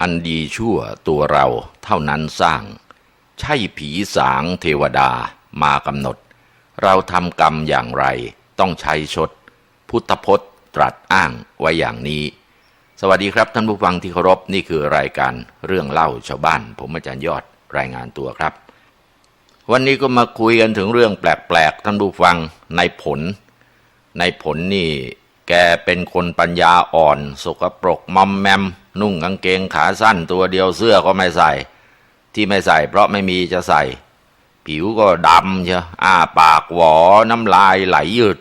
อันดีชั่วตัวเราเท่านั้นสร้าง ใช่ผีสางเทวดามากำหนด เราทำกรรมอย่างไรต้องใช้ชด พุทธพจน์ตรัสอ้างไว้อย่างนี้ สวัสดีครับท่านผู้ฟังที่เคารพนี่คือรายการเรื่องเล่าชาวบ้าน ผมอาจารย์ยอดรายงานตัวครับ วันนี้ก็มาคุยกันถึงเรื่องแปลกๆท่านผู้ฟังในผล ในผลนี่ แกเป็นคนปัญญาอ่อน สกปรกมอมแมม นุ่งกางเกงขาสั้นตัวเดียวเสื้อก็ไม่ใส่ ที่ไม่ใส่เพราะไม่มีจะใส่ ผิวก็ดำเชียวอ้าปากหวอน้ำลายไหลยืด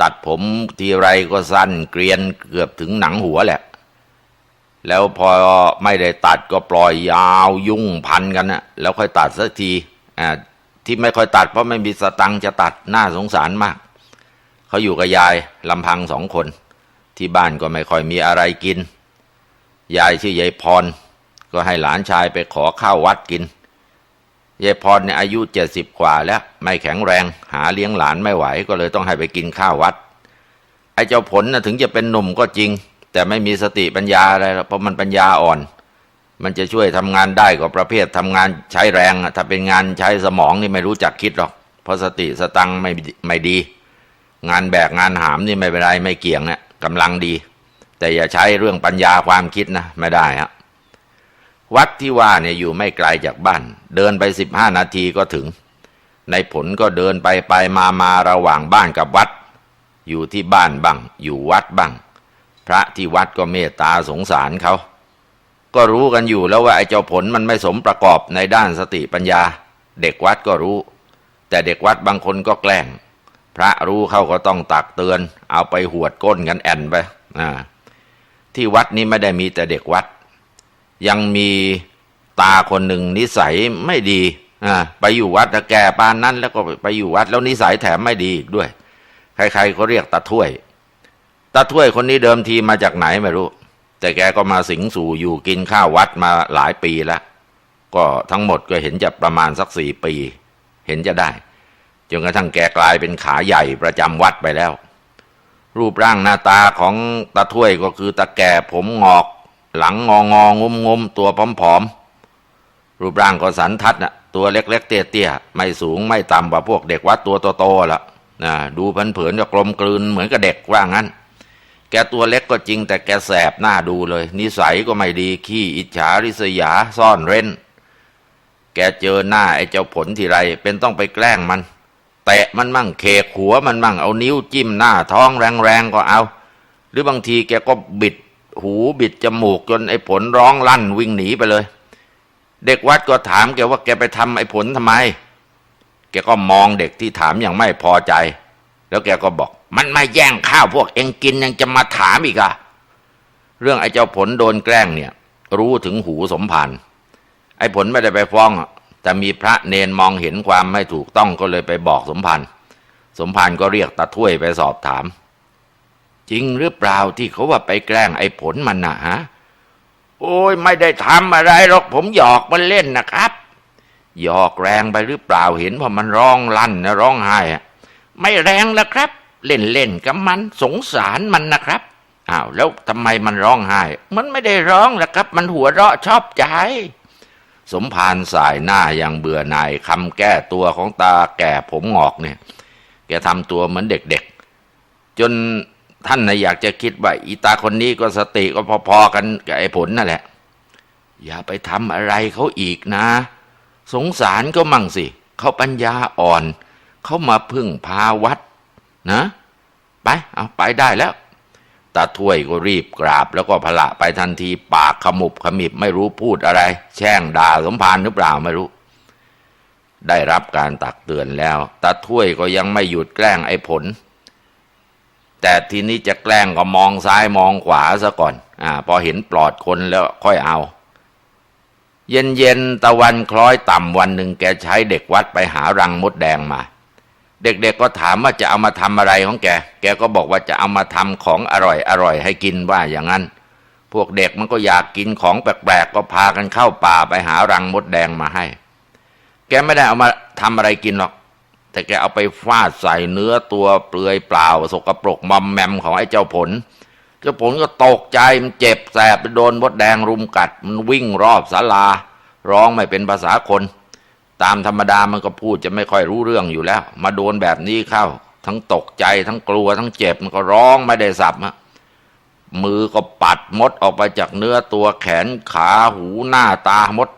ตัดผมทีไรก็สั้นเกรียนเกือบถึงหนังหัวแหละ แล้วพอไม่ได้ตัดก็ปล่อยยาวยุ่งพันกันนะแล้วค่อยตัดสักทีอ่าที่ไม่ค่อยตัดเพราะไม่มีสตังจะตัดน่าสงสารมาก เขาอยู่กับยายลำพังสองคน ที่บ้านก็ไม่ค่อยมีอะไรกิน ยายชื่อยายพร ก็ให้หลานชายไปขอข้าววัดกินยายพรเนี่ยอายุเจ็ดสิบกว่าแล้ว ไม่แข็งแรง หาเลี้ยงหลานไม่ไหว ก็เลยต้องให้ไปกินข้าววัด ไอ้เจ้าผลนะถึงจะเป็นหนุ่มก็จริง แต่ไม่มีสติปัญญาอะไรเพราะมันปัญญาอ่อน มันจะช่วยทำงานได้ก็ประเภททำงานใช้แรงถ้าเป็นงานใช้สมองนี่ไม่รู้จักคิดหรอก เพราะสติสตังไม่ไม่ดี งานแบกงานหามนี่ไม่เป็นไรไม่เกี่ยงเนี่ยกำลังดี แต่อย่าใช้เรื่องปัญญาความคิดนะไม่ได้ฮะวัดที่ว่าเนี่ยอยู่ไม่ไกลจากบ้าน เดินไปสิบห้านาทีก็ถึง ในผลก็เดินไปไปมามาระหว่างบ้านกับวัด อยู่ที่บ้านบ้าง อยู่วัดบ้าง พระที่วัดก็เมตตาสงสารเขาก็รู้กันอยู่แล้วว่าไอ้เจ้าผลมันไม่สมประกอบในด้านสติปัญญา เด็กวัดก็รู้ แต่เด็กวัดบางคนก็แกล้ง พระรู้เขาก็ต้องตักเตือน เอาไปหวดก้นกันแอนไปที่วัดนี้ไม่ได้มีแต่เด็กวัด ยังมีตาคนหนึ่งนิสัยไม่ดีไปอยู่วัดแต่แก่ปานนั้น แล้วก็ไปอยู่วัด แล้วนิสัยแถมไม่ดีอีกด้วย ใครๆเขาเรียกตาถ้วยตาถ้วยคนนี้เดิมทีมาจากไหนไม่รู้ แต่แกก็มาสิงสู่อยู่กินข้าววัดมาหลายปีแล้ว ก็ทั้งหมดก็เห็นจะประมาณสักสี่ปี เห็นจะได้ จนกระทั่งแกกลายเป็นขาใหญ่ประจำวัดไปแล้ว รูปร่างหน้าตาของตาถ้วยก็คือตาแก่ผมงอก หลังงององมงมตัวผอมๆรูปร่างก็สันทัดน่ะตัวเล็ก ๆ เตี้ยๆไม่สูงไม่ต่ำกว่าพวกเด็กวัดตัวโตๆละนะดูเผินก็กลมกลืนเหมือนกับเด็กว่างั้น แกตัวเล็กก็จริงแต่แกแสบหน้าดูเลย นิสัยก็ไม่ดีขี้อิจฉาริษยาซ่อนเร้น แกเจอหน้าไอ้เจ้าผลทีไรเป็นต้องไปแกล้งมัน ตะมันมั่งเคกหัวมันมั่งเอานิ้วจิ้มหน้าท้องแรงๆก็เอา หรือบางทีแกก็บิดหูบิดจมูกจนไอ้ผลร้องลั่นวิ่งหนีไปเลย เด็กวัดก็ถามแกว่าแกไปทำไอ้ผลทำไม แกก็มองเด็กที่ถามอย่างไม่พอใจ แล้วแกก็บอก มันไมาแย่งข้าวพวกเองกินยังจะมาถามอีกอะเรื่องไอ้เจ้าผลโดนแกล้งเนี่ย รู้ถึงหูสมภารไอ้ผลไม่ได้ไปฟ้อง แต่มีพระเนนมองเห็นความไม่ถูกต้องก็เลยไปบอกสมภารสมภารก็เรียกตาถ้วยไปสอบถาม จริงหรือเปล่าที่เขาว่าไปแกล้งไอ้ผลมันนะฮะโอ้ยไม่ได้ทำอะไรหรอกผมหยอกมันเล่นนะครับหยอกแรงไปหรือเปล่าเห็นว่ามันร้องลั่นนะร้องไห้ไม่แรงแล้วครับ เล่นเล่นกับมันสงสารมันนะครับอ้าวแล้วทำไมมันร้องไห้ มันไม่ได้ร้องแล้วครับ มันหัวเราะชอบใจ สมภารสายหน้าอย่างเบื่อหน่ายคำแก้ตัวของตาแก่ผมงอกเนี่ย แกทำตัวเหมือนเด็กๆ จนท่านนะอยากจะคิดว่าอีตาคนนี้ก็สติก็พอๆกันกับไอ้ผลนั่นแหละ อย่าไปทำอะไรเขาอีกนะ สงสารก็มั่งสิ เขาปัญญาอ่อน เขามาพึ่งพาวัดนะ ไป เอาไปได้แล้ว ตาถ้วยก็รีบกราบ แล้วก็พละไปทันทีปากขมุบขมิบไม่รู้พูดอะไร แช่งด่าสมภารหรือเปล่าไม่รู้ ได้รับการตักเตือนแล้วตาถ้วยก็ยังไม่หยุดแกล้งไอ้ผล แต่ทีนี้จะแกล้งก็มองซ้ายมองขวาซะก่อนอ่าพอเห็นปลอดคนแล้วค่อยเอา เย็นเย็นๆตะวันคล้อยต่ำวันหนึ่งแกใช้เด็กวัดไปหารังมดแดงมา เด็กๆก็ถามว่าจะเอามาทำอะไรของแก แกก็บอกว่าจะเอามาทำของอร่อยอร่อยให้กินว่าอย่างนั้น พวกเด็กมันก็อยากกินของแปลกๆก็พากันเข้าป่าไปหารังมดแดงมาให้ แกไม่ได้เอามาทำอะไรกินหรอก แต่แกเอาไปฟาดใส่เนื้อตัวเปลือยเปล่า สกปรกมอมแมมของไอ้เจ้าผล เจ้าผลก็ตกใจมันเจ็บแสบไปโดนมดแดงรุมกัด มันวิ่งรอบศาลา ร้องไม่เป็นภาษาคน ตามธรรมดามันก็พูดจะไม่ค่อยรู้เรื่องอยู่แล้ว มาโดนแบบนี้เข้า ทั้งตกใจทั้งกลัวทั้งเจ็บมันก็ร้องไม่ได้สับฮะมือก็ปัดมดออกไปจากเนื้อตัวแขนขาหูหน้าตามด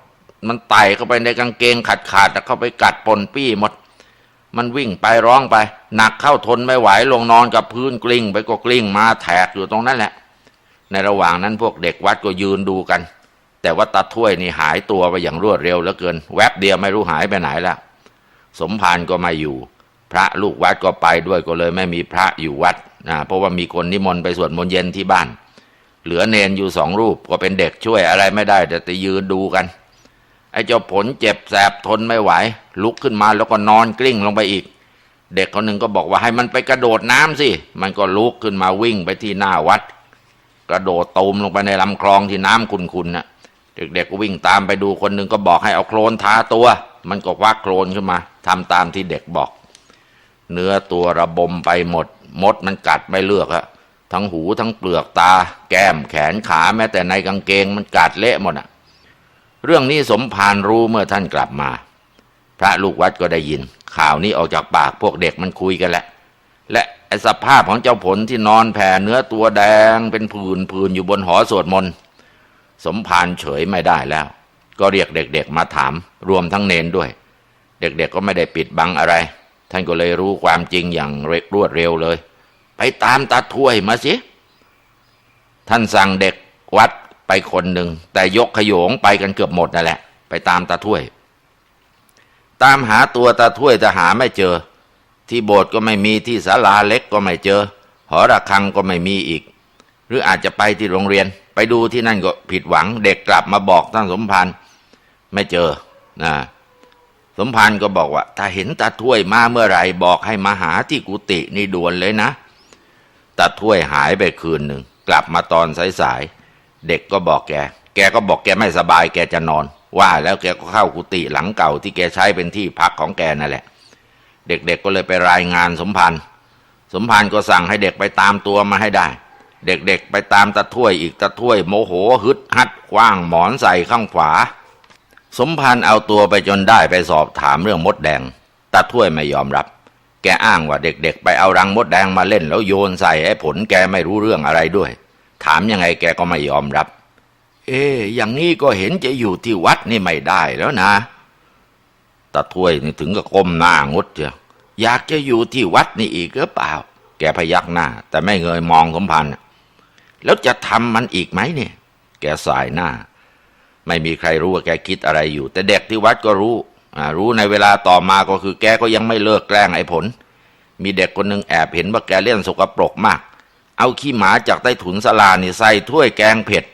มันไต่เข้าไปในกางเกงขาดขาดๆแล้วเข้าไปกัดปนปี้หมด มันวิ่งไปร้องไป หนักเข้าทนไม่ไหวลงนอนกับพื้นกลิ้ง ไปก็กลิ้งมาแถกอยู่ตรงนั้นแหละ ในระหว่างนั้นพวกเด็กวัดก็ยืนดูกัน แต่ว่าตาถ้วยนี่หายตัวไปอย่างรวดเร็วเหลือเกิน แวบเดียวไม่รู้หายไปไหนแล้วสมภารก็ไม่อยู่ พระลูกวัดก็ไปด้วยก็เลยไม่มีพระอยู่วัดนะเพราะว่ามีคนนิมนต์ไปสวดมนต์เย็นที่บ้าน เหลือเนนอยู่สองรูปก็เป็นเด็กช่วยอะไรไม่ได้ แต่จะยืนดูกัน ไอ้เจ้าผลเจ็บแสบทนไม่ไหว ลุกขึ้นมาแล้วก็นอนกลิ้งลงไปอีก เด็กคนหนึ่งก็บอกว่าให้มันไปกระโดดน้ำสิ มันก็ลุกขึ้นมาวิ่งไปที่หน้าวัด กระโดดตูมลงไปในลำคลองที่น้ำขุ่นๆน่ะ เด็กๆก็วิ่งตามไปดูคนหนึ่งก็บอกให้เอาโคลนทาตัว มันก็ควักโคลนขึ้นมาทำตามที่เด็กบอก เนื้อตัวระบมไปหมด มดมันกัดไม่เลือกอะทั้งหูทั้งเปลือกตา แก้มแขนขาแม้แต่ในกางเกงมันกัดเละหมดอะเรื่องนี้สมภารรู้เมื่อท่านกลับมา พระลูกวัดก็ได้ยิน ข่าวนี้ออกจากปากพวกเด็กมันคุยกันแหละ และไอสภาพของเจ้าผลที่นอนแผ่เนื้อตัวแดงเป็นผื่นผื่นอยู่บนหอสวดมนต์ สมภารเฉยไม่ได้แล้ว ก็เรียกเด็กๆมาถาม รวมทั้งเนนด้วย เด็กๆก็ไม่ได้ปิดบังอะไร ท่านก็เลยรู้ความจริงอย่างรวดเร็วเลย ไปตามตาถ้วยมาสิท่านสั่งเด็กวัดไปคนหนึ่ง แต่ยกขโยงไปกันเกือบหมดนั่นแหละ ไปตามตาถ้วย ตามหาตัวตาถ้วยแต่หาไม่เจอ ที่โบสถ์ก็ไม่มีที่ศาลาเล็กก็ไม่เจอ หอระฆังก็ไม่มีอีก หรืออาจจะไปที่โรงเรียน ไปดูที่นั่นก็ผิดหวัง เด็กกลับมาบอกท่านสมภารไม่เจอนะสมภารก็บอกว่า ถ้าเห็นตาถ้วยมาเมื่อไหรบอกให้มาหาที่กุฏินี่ด่วนเลยนะตาถ้วยหายไปคืนหนึ่งกลับมาตอนสายๆเด็กก็บอกแก แกก็บอกแกไม่สบายแกจะนอน ว่าแล้วแกก็เข้ากุฏิหลังเก่าที่แกใช้เป็นที่พักของแกนั่นแหละ เด็กๆก็เลยไปรายงานสมภารสมภารก็สั่งให้เด็กไปตามตัวมาให้ได้ เด็กๆไปตามตาถ้วยอีกตาถ้วยโมโหฮึดฮัดคว้างหมอนใส่ข้างขวา สมภารเอาตัวไปจนได้ไปสอบถามเรื่องมดแดงตาถ้วยไม่ยอมรับ แกอ้างว่าเด็กๆ ไปเอารังมดแดงมาเล่น แล้วโยนใส่ไอ้ผลแกไม่รู้เรื่องอะไรด้วย ถามยังไงแกก็ไม่ยอมรับ เอ๊อย่างนี้ก็เห็นจะอยู่ที่วัดนี่ไม่ได้แล้วนะตาถ้วยนี่ถึงกับก้มหน้างดเจ้ะอยากจะอยู่ที่วัดนี่อีกหรือเปล่า แกพยักหน้า แต่ไม่เงยมองสมพันธ์ แล้วจะทำมันอีกไหมเนี่ย แกสายหน้า ไม่มีใครรู้ว่าแกคิดอะไรอยู่ แต่เด็กที่วัดก็รู้รู้ในเวลาต่อมาก็คือแกก็ยังไม่เลิกแกล้งไอ้ผล มีเด็กคนหนึ่งแอบเห็นว่าแกเล่นสกปรกมาก เอาขี้หมาจากใต้ถุนสลานี่ใส่ถ้วยแกงเผ็ด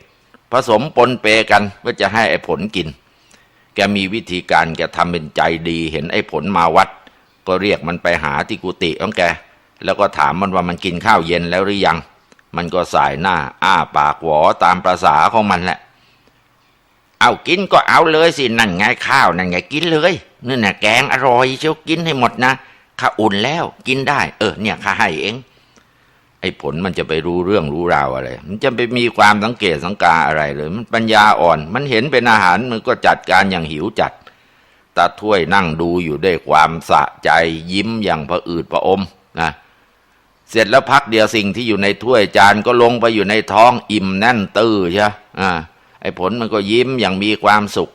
ผสมปนเปกันเพื่อจะให้ไอ้ผลกิน แกมีวิธีการแกทำเป็นใจดีเห็นไอ้ผลมาวัด ก็เรียกมันไปหาที่กุฏิของแก แล้วก็ถามมันว่ามันกินข้าวเย็นแล้วหรือยัง มันก็สายหน้า อ้าปากหวอตามประษาของมันแหละ เอากินก็เอาเลยสิ นั่นไงข้าวนั่นไงกินเลยนี่นน่ะแกงอร่อยเชียวกินให้หมดนะข้าอุ่นแล้วกินได้ เออ เนี่ยข้าให้เอง ไอ้ผลมันจะไปรู้เรื่องรู้ราวอะไร มันจะไปมีความสังเกตสังกาอะไรเลย มันปัญญาอ่อน มันเห็นเป็นอาหารมันก็จัดการอย่างหิวจัดตาถ้วยนั่งดูอยู่ด้วยความสะใจยิ้มอย่างพระอืดพระอมนะ เสร็จแล้วพักเดียวสิ่งที่อยู่ในถ้วยจานก็ลงไปอยู่ในท้องอิ่มแน่นตื้อใช่อ่าไอ้ผลมันก็ยิ้มอย่างมีความสุข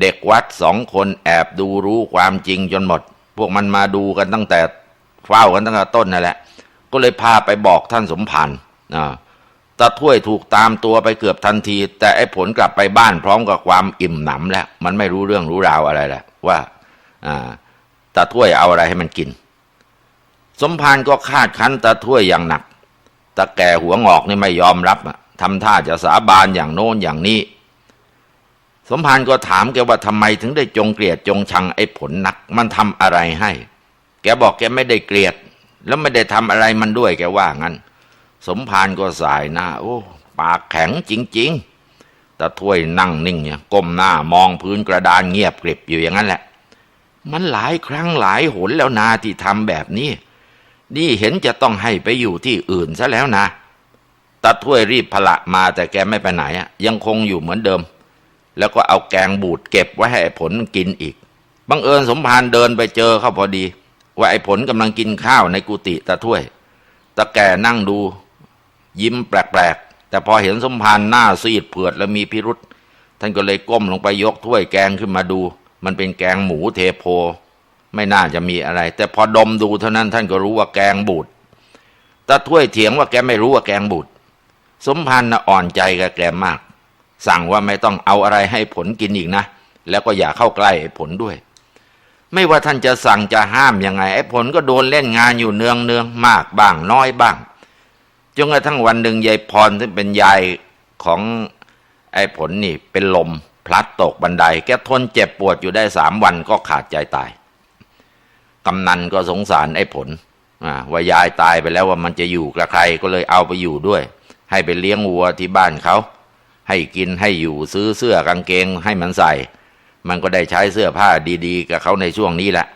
เด็กวัดสองคนแอบดูรู้ความจริงจนหมด พวกมันมาดูกันตั้งแต่เฝ้ากันตั้งแต่ต้นนั่นแหละ ก็เลยพาไปบอกท่านสมพันธ์อ่าตาถ้วยถูกตามตัวไปเกือบทันที แต่ไอ้ผลกลับไปบ้านพร้อมกับความอิ่มหนำแล้ว มันไม่รู้เรื่องรู้ราวอะไรแหละว่าอ่าตาถ้วยเอาอะไรให้มันกิน สมภารก็คาดคั้นตาถ้วยอย่างหนักตาแก่หัวงอกนี่ไม่ยอมรับทำท่าจะสาบานอย่างโน้นอย่างนี้ สมภารก็ถามแกว่าทำไมถึงได้จงเกลียดจงชังไอ้ผลนัก มันทำอะไรให้ แกบอกแกไม่ได้เกลียด แล้วไม่ได้ทำอะไรมันด้วยแกว่างั้น สมภารก็สายหน้า โอ้ ปากแข็งจริง ๆตาถ้วยนั่งนิ่งเนี่ยก้มหน้ามองพื้นกระดานเงียบกริบอยู่อย่างนั้นแหละ มันหลายครั้งหลายหนแล้วนาที่ทำแบบนี้ นี่เห็นจะต้องให้ไปอยู่ที่อื่นซะแล้วนะตาถ้วยรีบพละมาแต่แกไม่ไปไหนอะยังคงอยู่เหมือนเดิม แล้วก็เอาแกงบูดเก็บไว้ให้ผลกินอีกบังเอิญสมภารเดินไปเจอเข้าพอดี ว่าไอ้ผลกำลังกินข้าวในกุฏิตาถ้วยตาแกนั่งดู ยิ้มแปลกๆ แต่พอเห็นสมภารหน้าซีดเผือดและมีพิรุษท่านก็เลยก้มลงไปยกถ้วยแกงขึ้นมาดู มันเป็นแกงหมูเทโพ ไม่น่าจะมีอะไร แต่พอดมดูเท่านั้นท่านก็รู้ว่าแกงบูดตาถ้วยเถียงว่าแกไม่รู้ว่าแกงบูดสมพันธ์อ่อนใจกับแกมาก สั่งว่าไม่ต้องเอาอะไรให้ผลกินอีกนะ แล้วก็อย่าเข้าใกล้ไอ้ผลด้วย ไม่ว่าท่านจะสั่งจะห้ามยังไงไอ้ผลก็โดนเล่นงานอยู่เนืองเนืองๆมากบ้างน้อยบ้างจนกระทั่งวันหนึ่งยายพรซึ่งเป็นยายของไอ้ผลนี่เป็นลมพลัดตกบันได แกทนเจ็บปวดอยู่ได้สามวันก็ขาดใจตาย กำนันก็สงสารไอ้ผลว่ายายตายไปแล้วว่ามันจะอยู่กับใครก็เลยเอาไปอยู่ด้วย ให้ไปเลี้ยงวัวที่บ้านเขา ให้กินให้อยู่ซื้อเสื้อกางเกงให้มันใส่ มันก็ได้ใช้เสื้อผ้าดีๆ กับเขาในช่วงนี้แหละ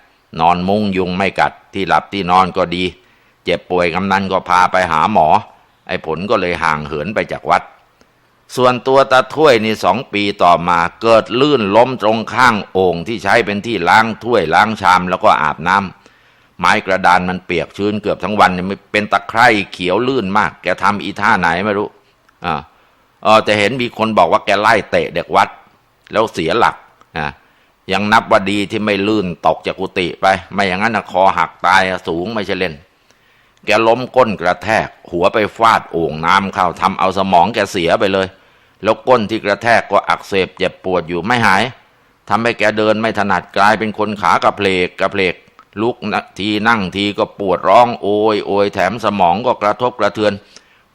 นอนมุ้งยุงไม่กัดที่หลับที่นอนก็ดี เจ็บป่วยกำนันก็พาไปหาหมอ ไอ้ผลก็เลยห่างเหินไปจากวัด ส่วนตัวตาถ้วยนี่สองปีต่อมาเกิดลื่นล้มตรงข้างโอ่งที่ใช้เป็นที่ล้างถ้วยล้างชามแล้วก็อาบน้ำไม้กระดานมันเปียกชื้นเกือบทั้งวันเนี่ยเป็นตะไคร่เขียวลื่นมาก แกทำอีท่าไหนไม่รู้อ่าเออแต่เห็นมีคนบอกว่าแกไล่เตะเด็กวัด แล้วเสียหลักอะยังนับว่าดีที่ไม่ลื่นตกจากกุฏิไป ไม่อย่างนั้นนะคอหักตายสูงไม่ใช่เล่น แกล้มก้นกระแทก หัวไปฟาดโอ่งน้ำเข้าทำเอาสมองแกเสียไปเลย แล้วก้นที่กระแทกก็อักเสบเจ็บปวดอยู่ไม่หายทำให้แกเดินไม่ถนัดกลายเป็นคนขากระเพลกกระเพลกลุกทีนั่งทีก็ปวดร้องโอยโอยแถมสมองก็กระทบกระเทือน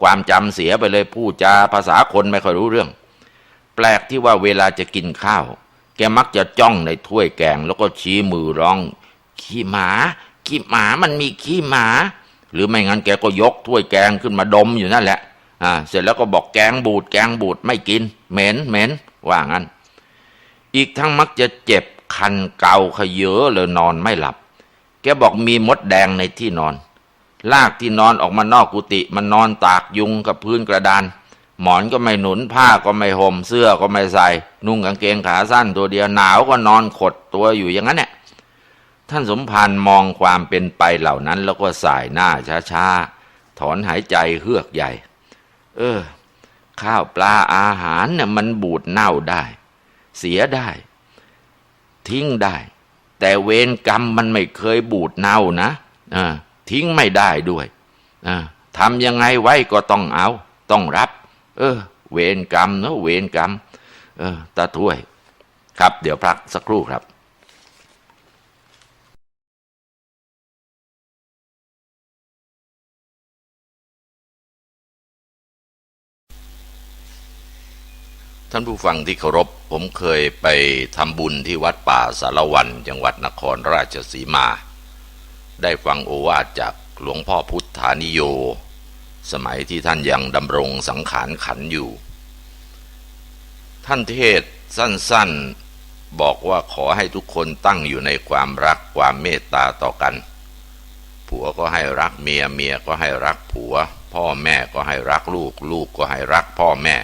ความจำเสียไปเลยพูดจาภาษาคนไม่ค่อยรู้เรื่อง แปลกที่ว่าเวลาจะกินข้าว แกมักจะจ้องในถ้วยแกง แล้วก็ชี้มือร้อง ขี้หมา ขี้หมามันมีขี้หมา หรือไม่งั้นแกก็ยกถ้วยแกงขึ้นมาดมอยู่นั่นแหละ อ่าเสร็จแล้วก็บอกแกงบูดแกงบูดไม่กิน เหม็นเหม็นว่างั้น อีกทั้งมักจะเจ็บคันเกาขยเยอะเลยนอนไม่หลับ แกบอกมีมดแดงในที่นอน ลากที่นอนออกมานอกกุฏิมันนอนตากยุงกับพื้นกระดาน หมอนก็ไม่หนุนผ้าก็ไม่ห่มเสื้อก็ไม่ใส่ นุ่งกางเกงขาสั้นตัวเดียวหนาวก็นอนขดตัวอยู่อย่างนั้นเนี่ยท่านสมภารมองความเป็นไปเหล่านั้น แล้วก็สายหน้าช้าๆถอนหายใจเฮือกใหญ่ เออ ข้าวปลาอาหารเนี่ยมันบูดเน่าได้ เสียได้ ทิ้งได้ แต่เวรกรรมมันไม่เคยบูดเน่านะอ่าทิ้งไม่ได้ด้วยอ่าทำยังไงไว้ก็ต้องเอา ต้องรับ เออ เวรกรรมเนอะเวรกรรม เออตาถ้วย ครับ เดี๋ยวพักสักครู่ครับ ท่านผู้ฟังที่เคารพ ผมเคยไปทำบุญที่วัดป่าสารวันจังหวัดนครราชสีมา ได้ฟังโอวาทจากหลวงพ่อพุทธานิโย สมัยที่ท่านยังดำรงสังขารขันอยู่ ท่านเทศสั้นๆ บอกว่าขอให้ทุกคนตั้งอยู่ในความรักความเมตตาต่อกัน ผัวก็ให้รักเมียเมียก็ให้รักผัว พ่อแม่ก็ให้รักลูก ลูกก็ให้รักพ่อแม่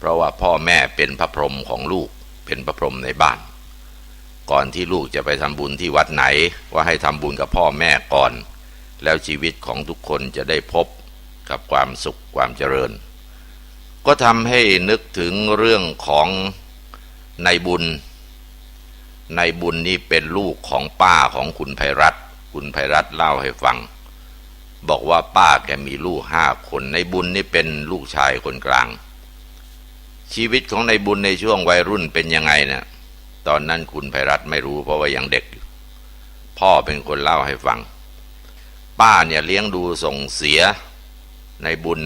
เพราะว่าพ่อแม่เป็นพระพรหมของลูกเป็นพระพรหมในบ้าน ก่อนที่ลูกจะไปทำบุญที่วัดไหน ว่าให้ทำบุญกับพ่อแม่ก่อน แล้วชีวิตของทุกคนจะได้พบกับความสุขความเจริญ ก็ทำให้นึกถึงเรื่องของในายบุญในายบุญนี่เป็นลูกของป้าของคุณไพรัตน์คุณไพรัตน์เล่าให้ฟัง บอกว่าป้าแกมีลูกห้าคนในายบุญนี่เป็นลูกชายคนกลาง ชีวิตของในบุญในช่วงวัยรุ่นเป็นยังไงเนี่ยตอนนั้นคุณไพรัตไม่รู้เพราะว่ายังเด็กอยู่พ่อเป็นคนเล่าให้ฟัง ป้าเนี่ยเลี้ยงดูส่งเสียในบุญ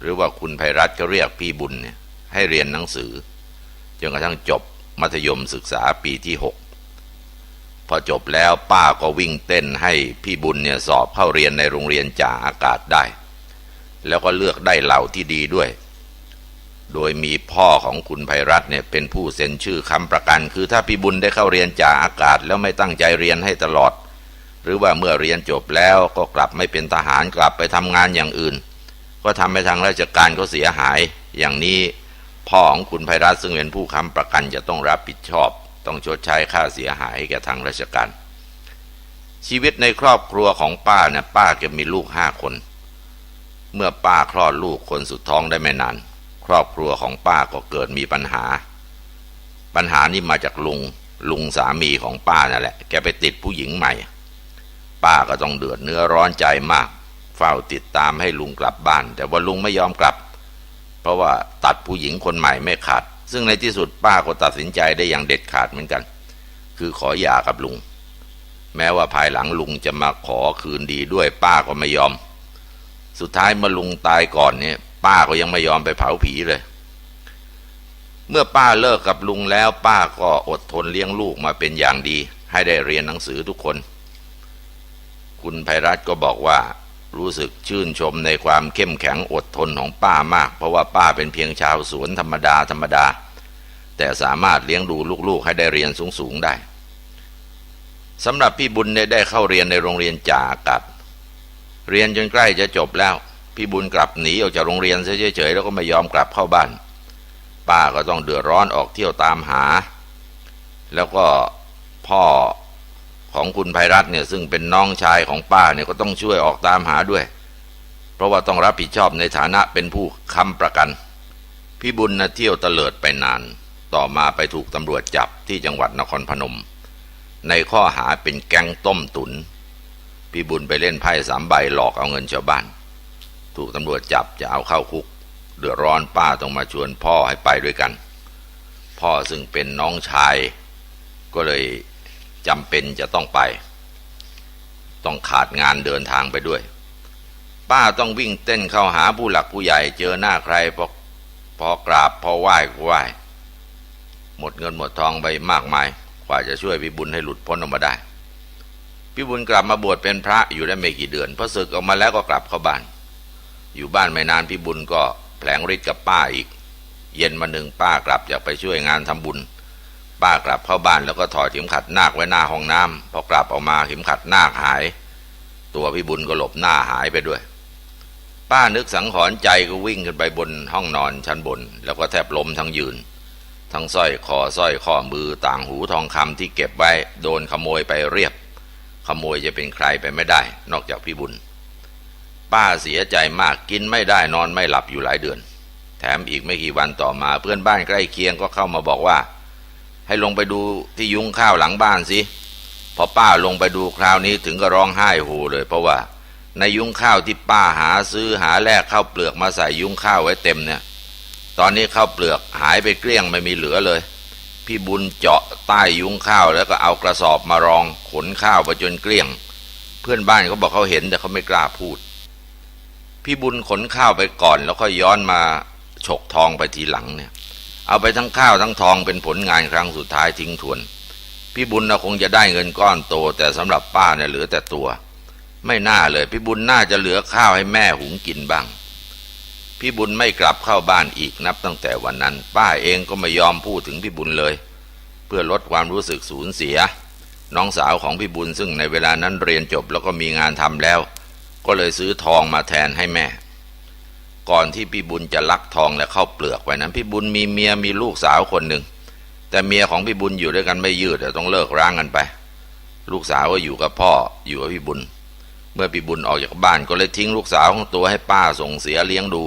หรือว่าคุณไพรัตก็เรียกพี่บุญเนี่ยให้เรียนหนังสือจนกระทั่งจบมัธยมศึกษาปีที่หกพอจบแล้วป้าก็วิ่งเต้นให้พี่บุญเนี่ยสอบเข้าเรียนในโรงเรียนจ่าอากาศได้ แล้วก็เลือกได้เหล่าที่ดีด้วย โดยมีพ่อของคุณไพรัตน์เนี่ยเป็นผู้เซ็นชื่อค้ำประกัน คือถ้าพี่บุญได้เข้าเรียนจ่าอากาศแล้วไม่ตั้งใจเรียนให้ตลอด หรือว่าเมื่อเรียนจบแล้วก็กลับไม่เป็นทหารกลับไปทำงานอย่างอื่น ก็ทำให้ทางราชการเขาเสียหาย อย่างนี้พ่อของคุณไพรัตน์ซึ่งเป็นผู้ค้ำประกันจะต้องรับผิดชอบ ต้องชดใช้ค่าเสียหายให้แก่ทางราชการ ชีวิตในครอบครัวของป้าเนี่ยป้าแกมีลูกห้าคน เมื่อป้าคลอดลูกคนสุดท้องได้ไม่นาน ครอบครัวของป้าก็เกิดมีปัญหา ปัญหานี้มาจากลุงลุงสามีของป้านั่นแหละ แกไปติดผู้หญิงใหม่ ป้าก็ต้องเดือดเนื้อร้อนใจมาก เฝ้าติดตามให้ลุงกลับบ้าน แต่ว่าลุงไม่ยอมกลับ เพราะว่าตัดผู้หญิงคนใหม่ไม่ขาด ซึ่งในที่สุดป้าก็ตัดสินใจได้อย่างเด็ดขาดเหมือนกัน คือขอหย่ากับลุง แม้ว่าภายหลังลุงจะมาขอคืนดีด้วยป้าก็ไม่ยอม สุดท้ายเมื่อลุงตายก่อนเนี่ย ป้าก็ยังไม่ยอมไปเผาผีเลย เมื่อป้าเลิกกับลุงแล้ว ป้าก็อดทนเลี้ยงลูกมาเป็นอย่างดี ให้ได้เรียนหนังสือทุกคน คุณไพรัตก็บอกว่า รู้สึกชื่นชมในความเข้มแข็งอดทนของป้ามาก เพราะว่าป้าเป็นเพียงชาวสวนธรรมดาธรรมดา แต่สามารถเลี้ยงดูลูกๆให้ได้เรียนสูงๆได้สำหรับพี่บุญเนี่ยได้เข้าเรียนในโรงเรียนจ่ากาศเรียนจนใกล้จะจบแล้ว พี่บุญกลับหนีออกจากโรงเรียนเฉยๆแล้วก็ไม่ยอมกลับเข้าบ้าน ป้าก็ต้องเดือดร้อนออกเที่ยวตามหา แล้วก็พ่อของคุณภัยรัตน์เนี่ยซึ่งเป็นน้องชายของป้าเนี่ยก็ต้องช่วยออกตามหาด้วย เพราะว่าต้องรับผิดชอบในฐานะเป็นผู้ค้ำประกัน พี่บุญนะเที่ยวเตลิดไปนาน ต่อมาไปถูกตำรวจจับที่จังหวัดนครพนม ในข้อหาเป็นแก๊งต้มตุน พี่บุญไปเล่นไพ่สามใบหลอกเอาเงินชาวบ้าน ถูกตำรวจจับจะเอาเข้าคุก เดือดร้อนป้าต้องมาชวนพ่อให้ไปด้วยกัน พ่อซึ่งเป็นน้องชาย ก็เลยจำเป็นจะต้องไป ต้องขาดงานเดินทางไปด้วย ป้าต้องวิ่งเต้นเข้าหาผู้หลักผู้ใหญ่เจอหน้าใครพอพอกราบพอไหว้ก็ไหว้หมดเงินหมดทองไปมากมาย กว่าจะช่วยพี่บุญให้หลุดพ้นออกมาได้พี่บุญกลับมาบวชเป็นพระอยู่ได้ไม่กี่เดือนพอศึกออกมาแล้วก็กลับเข้าบ้าน อยู่บ้านไม่นานพี่บุญก็แผลงฤทธิ์กับป้าอีก เย็นมาหนึ่งป้ากลับอยากไปช่วยงานทำบุญ ป้ากลับเข้าบ้านแล้วก็ถอดเข็มขัดนาคไว้หน้าห้องน้ำพอกลับออกมาเข็มขัดนาคหาย ตัวพี่บุญก็หลบหน้าหายไปด้วย ป้านึกสังหรณ์ใจก็วิ่งขึ้นไปบนห้องนอนชั้นบน แล้วก็แทบล้มทั้งยืน ทั้งสร้อยคอสร้อยข้อมือต่างหูทองคำที่เก็บไว้ โดนขโมยไปเรียบ ขโมยจะเป็นใครไปไม่ได้ นอกจากพี่บุญ ป้าเสียใจมากกินไม่ได้นอนไม่หลับอยู่หลายเดือน แถมอีกไม่กี่วันต่อมาเพื่อนบ้านใกล้เคียงก็เข้ามาบอกว่า ให้ลงไปดูที่ยุ้งข้าวหลังบ้านสิพอป้าลงไปดูคราวนี้ถึงก็ร้องไห้โฮเลย เพราะว่า ในยุ้งข้าวที่ป้าหาซื้อหาแลกข้าวเปลือกมาใส่ยุ้งข้าวไว้เต็มเนี่ย ตอนนี้ข้าวเปลือกหายไปเกลี้ยงไม่มีเหลือเลย พี่บุญเจาะใต้ยุ้งข้าวแล้วก็เอากระสอบมารองขนข้าวไปจนเกลี้ยง เพื่อนบ้านเขาบอกเขาเห็นแต่เขาไม่กล้าพูด พี่บุญขนข้าวไปก่อน แล้วก็ย้อนมาฉกทองไปทีหลังเนี่ย เอาไปทั้งข้าวทั้งทองเป็นผลงานครั้งสุดท้ายทิ้งทวน พี่บุญนะคงจะได้เงินก้อนโต แต่สำหรับป้าเนี่ยเหลือแต่ตัว ไม่น่าเลย พี่บุญน่าจะเหลือข้าวให้แม่หุงกินบ้าง พี่บุญไม่กลับเข้าบ้านอีกนับตั้งแต่วันนั้น ป้าเองก็ไม่ยอมพูดถึงพี่บุญเลย เพื่อลดความรู้สึกสูญเสีย น้องสาวของพี่บุญซึ่งในเวลานั้นเรียนจบแล้วก็มีงานทำแล้ว ก็เลยซื้อทองมาแทนให้แม่ ก่อนที่พี่บุญจะลักทองและเข้าเปลือกไว้นั้นพี่บุญมีเมียมีลูกสาวคนหนึ่ง แต่เมียของพี่บุญอยู่ด้วยกันไม่ยืดแต่ต้องเลิกร้างกันไป ลูกสาวก็อยู่กับพ่ออยู่กับพี่บุญ เมื่อพี่บุญออกจากบ้านก็เลยทิ้งลูกสาวของตัวให้ป้าส่งเสียเลี้ยงดู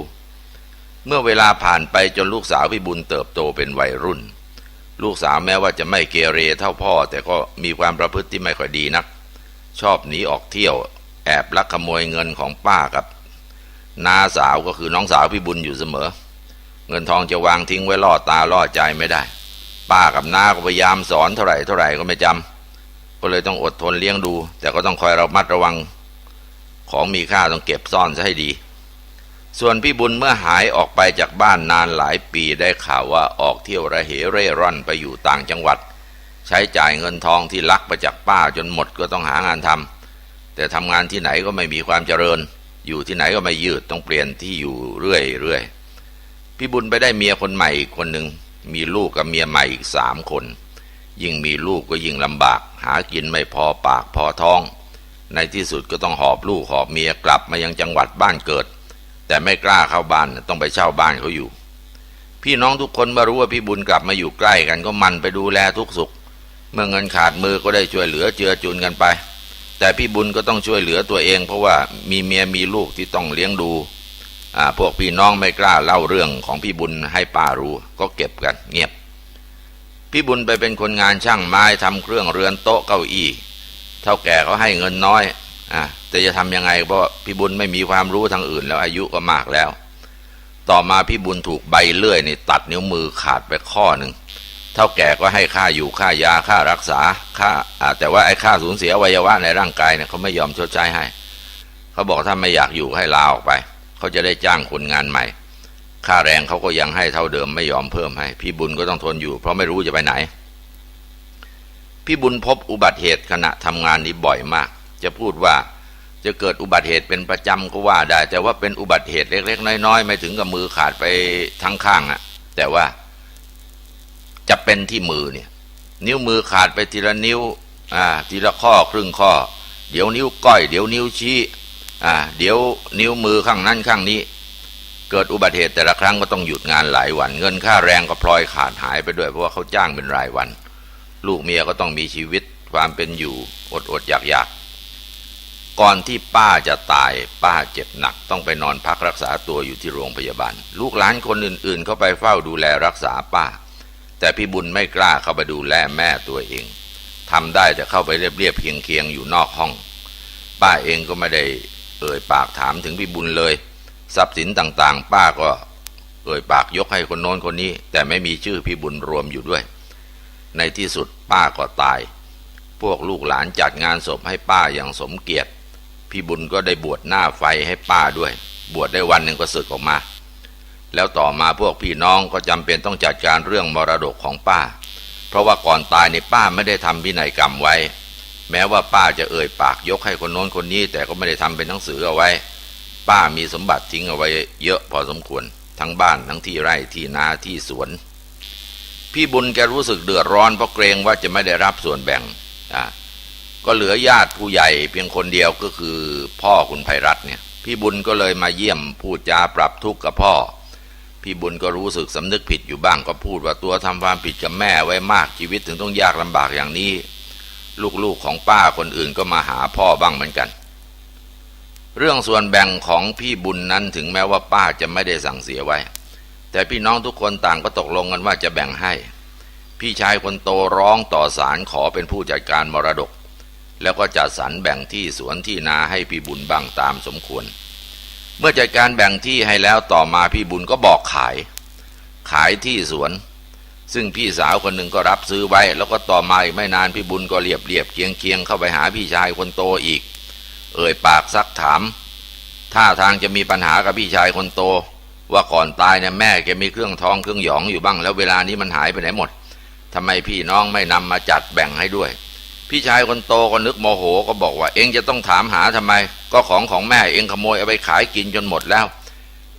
เมื่อเวลาผ่านไปจนลูกสาวพี่บุญเติบโตเป็นวัยรุ่น ลูกสาวแม้ว่าจะไม่เกเรเท่าพ่อ แต่ก็มีความประพฤติที่ไม่ค่อยดีนัก ชอบหนีออกเที่ยว แอบลักขโมยเงินของป้ากับน้าสาวก็คือน้องสาวพี่บุญอยู่เสมอ เงินทองจะวางทิ้งไว้ล่อตาล่อใจไม่ได้ ป้ากับน้าก็พยายามสอนเท่าไหร่เท่าไหร่ก็ไม่จำก็เลยต้องอดทนเลี้ยงดู แต่ก็ต้องคอยระมัดระวัง ของมีค่าต้องเก็บซ่อนซะให้ดี ส่วนพี่บุญเมื่อหายออกไปจากบ้านนานหลายปีได้ข่าวว่าออกเที่ยวระเหเร่ร่อนไปอยู่ต่างจังหวัด ใช้จ่ายเงินทองที่ลักไปจากป้าจนหมดก็ต้องหางานทำ แต่ทำงานที่ไหนก็ไม่มีความเจริญ อยู่ที่ไหนก็ไม่ยืดต้องเปลี่ยนที่อยู่เรื่อยเรื่อยพี่บุญไปได้เมียคนใหม่คนหนึ่งมีลูกกับเมียใหม่อีกสามคน ยิ่งมีลูกก็ยิ่งลำบาก หากินไม่พอปากพอท้อง ในที่สุดก็ต้องหอบลูกหอบเมียกลับมายังจังหวัดบ้านเกิด แต่ไม่กล้าเข้าบ้านต้องไปเช่าบ้านเขาอยู่ พี่น้องทุกคนเมื่อรู้ว่าพี่บุญกลับมาอยู่ใกล้กันก็มันไปดูแลทุกสุข เมื่อเงินขาดมือก็ได้ช่วยเหลือเจือจุนกันไป แต่พี่บุญก็ต้องช่วยเหลือตัวเอง เพราะว่ามีเมียมีลูกที่ต้องเลี้ยงดูพวกพี่น้องไม่กล้าเล่าเรื่องของพี่บุญให้ป้ารู้ ก็เก็บกันเงียบ พี่บุญไปเป็นคนงานช่างไม้ทำเครื่องเรือนโต๊ะเก้าอี้ เท่าแก่เขาให้เงินน้อยอ่าแต่จะทำยังไงเพราะพี่บุญไม่มีความรู้ทางอื่น แล้วอายุก็มากแล้ว ต่อมาพี่บุญถูกใบเลื่อยนี่ตัดนิ้วมือขาดไปข้อหนึ่ง เท่าแก่ก็ให้ค่าอยู่ค่ายาค่ารักษาค่าแต่ว่าไอ้ค่าสูญเสียอวัยวะในร่างกายเนี่ยเขาไม่ยอมชดใช้ให้ เขาบอกถ้าไม่อยากอยู่ให้ลาออกไป เขาจะได้จ้างคนงานใหม่ ค่าแรงเขาก็ยังให้เท่าเดิมไม่ยอมเพิ่มให้ พี่บุญก็ต้องทนอยู่ เพราะไม่รู้จะไปไหน พี่บุญพบอุบัติเหตุขณะทำงานนี้บ่อยมาก จะพูดว่าจะเกิดอุบัติเหตุเป็นประจำก็ว่าได้ แต่ว่าเป็นอุบัติเหตุเล็ก ๆ น้อยๆไม่ถึงกับมือขาดไปทั้งข้างอะแต่ว่า จะเป็นที่มือเนี่ย นิ้วมือขาดไปทีละนิ้วอ่าทีละข้อครึ่งข้อ เดี๋ยวนิ้วก้อย เดี๋ยวนิ้วชี้อ่าเดี๋ยวนิ้วมือข้างนั้นข้างนี้ เกิดอุบัติเหตุแต่ละครั้งก็ต้องหยุดงานหลายวัน เงินค่าแรงก็พลอยขาดหายไปด้วยเพราะว่าเขาจ้างเป็นรายวัน ลูกเมียก็ต้องมีชีวิตความเป็นอยู่อดอดอยากอยากก่อนที่ป้าจะตายป้าเจ็บหนัก ต้องไปนอนพักรักษาตัวอยู่ที่โรงพยาบาล ลูกหลานคนอื่นๆ เข้าไปเฝ้าดูแลรักษาป้า แต่พี่บุญไม่กล้าเข้าไปดูแลแม่ตัวเองทำได้แต่เข้าไปเรียบๆเคียงๆอยู่นอกห้อง ป้าเองก็ไม่ได้เอ่ยปากถามถึงพี่บุญเลย ทรัพย์สินต่างๆ ป้าก็เอ่ยปากยกให้คนโน้นคนนี้ แต่ไม่มีชื่อพี่บุญรวมอยู่ด้วย ในที่สุดป้าก็ตาย พวกลูกหลานจัดงานศพให้ป้าอย่างสมเกียรติ พี่บุญก็ได้บวชหน้าไฟให้ป้าด้วย บวชได้วันหนึ่งก็สึกออกมา แล้วต่อมาพวกพี่น้องก็จำเป็นต้องจัดการเรื่องมรดกของป้า เพราะว่าก่อนตายในป้าไม่ได้ทำพินัยกรรมไว้ แม้ว่าป้าจะเอ่ยปากยกให้คนโน้นคนนี้ แต่ก็ไม่ได้ทำเป็นหนังสือเอาไว้ ป้ามีสมบัติทิ้งเอาไว้ เยอะพอสมควร ทั้งบ้านทั้งที่ไร่ที่นาที่สวน พี่บุญแกรู้สึกเดือดร้อนเพราะเกรงว่าจะไม่ได้รับส่วนแบ่งอ่าก็เหลือญาติผู้ใหญ่เพียงคนเดียวก็คือพ่อคุณไพรัตน์เนี่ย พี่บุญก็เลยมาเยี่ยมพูดจาปรับทุกข์กับพ่อ พี่บุญก็รู้สึกสำนึกผิดอยู่บ้างก็พูดว่าตัวทำความผิดกับแม่ไว้มากชีวิตถึงต้องยากลำบากอย่างนี้ ลูกๆของป้าคนอื่นก็มาหาพ่อบ้างเหมือนกัน เรื่องส่วนแบ่งของพี่บุญนั้นถึงแม้ว่าป้าจะไม่ได้สั่งเสียไว้ แต่พี่น้องทุกคนต่างก็ตกลงกันว่าจะแบ่งให้ พี่ชายคนโตร้องต่อศาลขอเป็นผู้จัดการมรดก แล้วก็จัดสรรแบ่งที่สวนที่นาให้พี่บุญบ้างตามสมควร เมื่อจัดการแบ่งที่ให้แล้วต่อมาพี่บุญก็บอกขาย ขายที่สวน ซึ่งพี่สาวคนหนึ่งก็รับซื้อไว้ แล้วก็ต่อมาอีกไม่นานพี่บุญก็เรียบเรียบเคียงเคียงเข้าไปหาพี่ชายคนโตอีก เอ่ยปากซักถามท่าทางจะมีปัญหากับพี่ชายคนโต ว่าก่อนตายเนี่ยแม่แกมีเครื่องทองเครื่องหยองอยู่บ้าง แล้วเวลานี้มันหายไปไหนหมดทำไมพี่น้องไม่นำมาจัดแบ่งให้ด้วย พี่ชายคนโตก็นึกโมโหก็บอกว่า เองจะต้องถามหาทำไม ก็ของของแม่เองขโมยเอาไปขายกินจนหมดแล้ว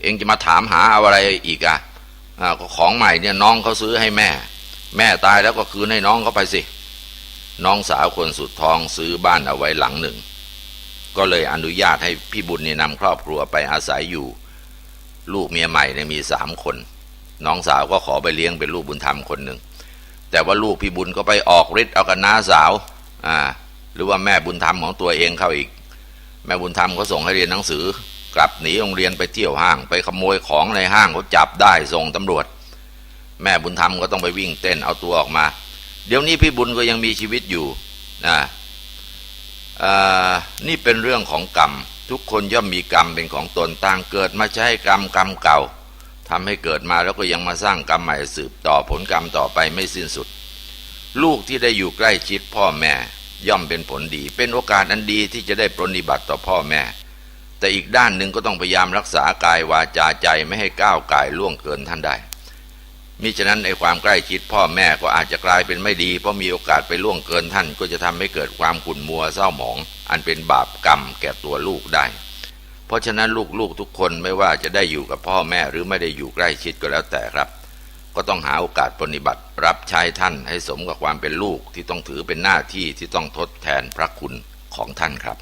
เองจะมาถามหาเอาอะไรอีกอะก็ของใหม่เนี่ยน้องเขาซื้อให้แม่ แม่ตายแล้วก็คืนให้น้องเขาไปสิ น้องสาวคนสุดท้องซื้อบ้านเอาไว้หลังหนึ่ง ก็เลยอนุญาตให้พี่บุญเนี่ยนำครอบครัวไปอาศัยอยู่ ลูกเมียใหม่เนี่ยมีสามคน น้องสาวก็ขอไปเลี้ยงเป็นลูกบุญธรรมคนหนึ่งแต่ว่าลูกพี่บุญก็ไปออกฤทธิ์เอากับน้าสาว อ่าหรือว่าแม่บุญธรรมของตัวเองเข้าอีก แม่บุญธรรมเขาส่งให้เรียนหนังสือ กลับหนีโรงเรียนไปเที่ยวห้าง ไปขโมยของในห้างเขาจับได้ส่งตำรวจ แม่บุญธรรมก็ต้องไปวิ่งเต้นเอาตัวออกมา เดี๋ยวนี้พี่บุญก็ยังมีชีวิตอยู่นะนี่เป็นเรื่องของกรรม ทุกคนย่อมมีกรรมเป็นของตนต่างเกิดมาใช้กรรมกรรมเก่าทำให้เกิดมาแล้วก็ยังมาสร้างกรรมใหม่สืบต่อผลกรรมต่อไปไม่สิ้นสุด ลูกที่ได้อยู่ใกล้ชิดพ่อแม่ ย่อมเป็นผลดี เป็นโอกาสอันดีที่จะได้ปรนนิบัติต่อพ่อแม่ แต่อีกด้านหนึ่งก็ต้องพยายามรักษากายวาจาใจไม่ให้ก้าวกายล่วงเกินท่านได้มิฉะนั้นในความใกล้ชิดพ่อแม่ก็อาจจะกลายเป็นไม่ดี เพราะมีโอกาสไปล่วงเกินท่าน ก็จะทำให้เกิดความขุ่นมัวเศร้าหมอง อันเป็นบาปกรรมแก่ตัวลูกได้ เพราะฉะนั้นลูกๆทุกคนไม่ว่าจะได้อยู่กับพ่อแม่หรือไม่ได้อยู่ใกล้ชิดก็แล้วแต่ครับ ก็ต้องหาโอกาสปฏิบัติ รับใช้ท่านให้สมกับความเป็นลูกที่ต้องถือเป็นหน้าที่ที่ต้องทดแทนพระคุณของท่านครับ